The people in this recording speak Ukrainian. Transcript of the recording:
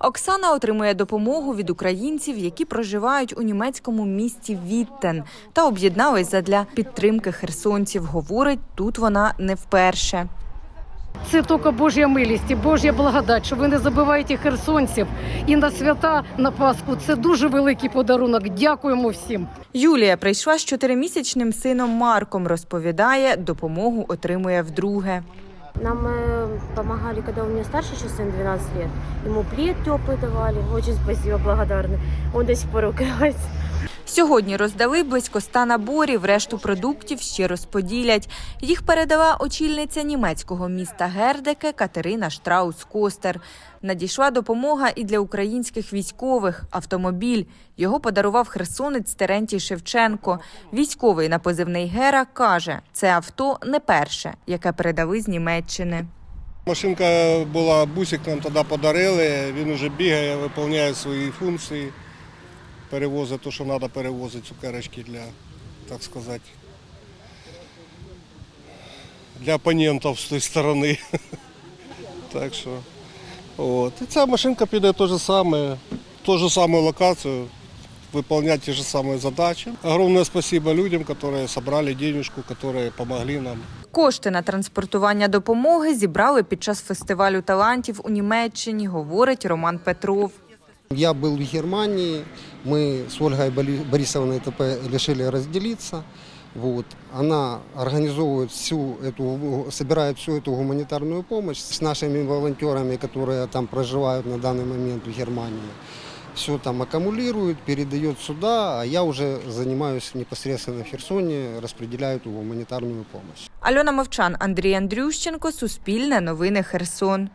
Оксана отримує допомогу від українців, які проживають у німецькому місті Віттен, та об'єднались задля підтримки херсонців. Говорить, тут вона не вперше. Це тільки Божя милість і Божя благодать, що ви не забуваєте херсонців і на свята на Пасху. Це дуже великий подарунок. Дякуємо всім. Юлія прийшла з чотиримісячним сином Марком. Розповідає, допомогу отримує вдруге. Нам э, помогали, когда у меня старший еще сын 12 лет. Ему плед теплый давали. Очень спасибо, благодарны. Он до сих пор укрывается. Сьогодні роздали близько ста наборів, решту продуктів ще розподілять. Їх передала очільниця німецького міста Гердеке Катерина Штраус-Костер. Надійшла допомога і для українських військових. Автомобіль його подарував херсонець Терентій Шевченко. Військовий на позивний Гера каже, це авто не перше, яке передали з Німеччини. Машинка була, бусик нам тоді подарили, він вже бігає, виконує свої функції, перевозить те, що треба перевозити цукерочки для, так сказати, для опонентів з тієї сторони. Так що, от. І ця машинка піде те саме, ту ж саму локацію, виконувати ті ж самі задачі. Огромне спасибо людям, які зібрали денежку, які допомогли нам. Кошти на транспортування допомоги зібрали під час фестивалю талантів у Німеччині, говорить Роман Петров. Я был в Германии, мы с Ольгой Боли- Борисовной ТП решили разделиться. Вот. Она организовывает всю эту, собирает всю эту гуманитарную помощь с нашими волонтерами, которые там проживают на данный момент в Германии. Все там аккумулирует, передает сюда, а я уже занимаюсь непосредственно в Херсоне, распределяю эту гуманитарную помощь. Альона Мовчан, Андрій Андрющенко, Суспільне новини Херсон.